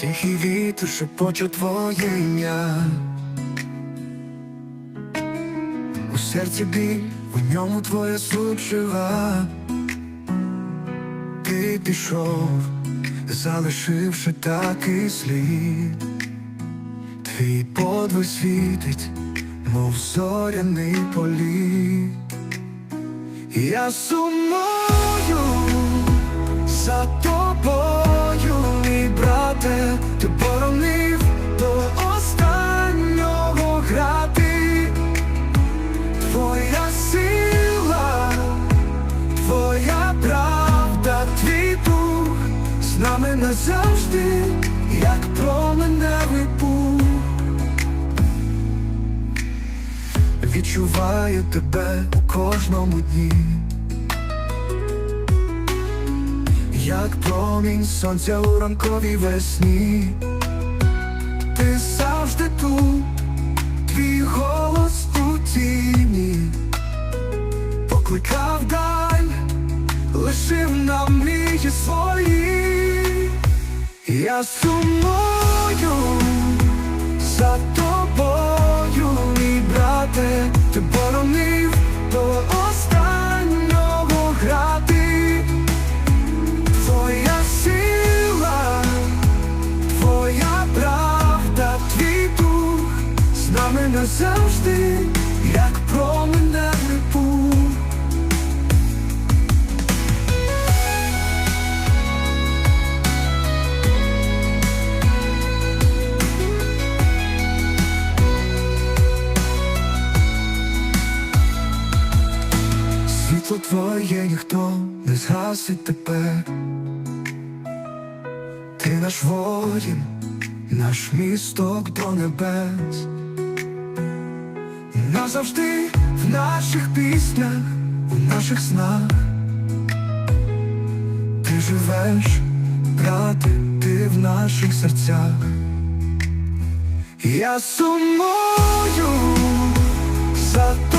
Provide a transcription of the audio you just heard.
Тихий вітер шепоче твоє ім'я. У серці біль, у ньому твоя суть жива. Ти пішов, залишивши такий слід Твій подвиг світить, мов зоряний політ. Я сумую за тобою, нами назавжди, як променевий пух. Відчуваю тебе у кожному дні. Як промінь сонця у ранковій весні, ти завжди тут, твій голос у тіні, покликав даль, лишив нам мрії свої, я сумую за тобою, мій брате, ти боронив до останнього грати. Твоя сила, твоя правда, твій дух з нами назавжди, Світло твоє ніхто не згасить тепер. Ти наш воїн, наш місток до небес. Назавжди в наших піснях, у наших снах. Ти живеш, брате, ти в наших серцях. Я сумую за.